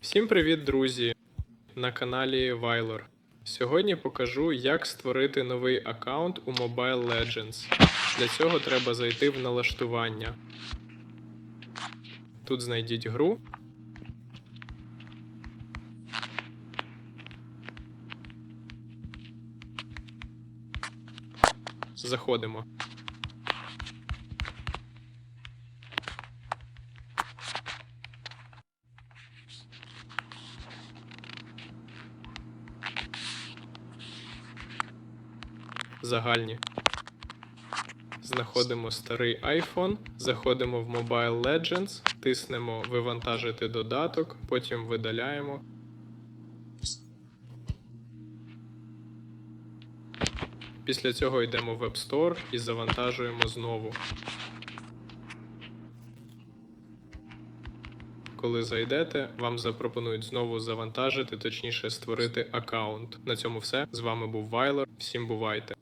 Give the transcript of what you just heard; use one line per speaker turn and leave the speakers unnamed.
Всім привіт, друзі! На каналі Вайлор. Сьогодні покажу, як створити новий аккаунт у Mobile Legends. Для цього треба зайти в налаштування. Тут знайдіть гру. Заходимо. Загальні. Знаходимо старий iPhone, заходимо в Mobile Legends, тиснемо Вивантажити додаток, потім видаляємо. Після цього йдемо в App Store і завантажуємо знову. Коли зайдете, вам запропонують знову завантажити, точніше створити аккаунт. На цьому все. З вами був Вайлор. Всім бувайте!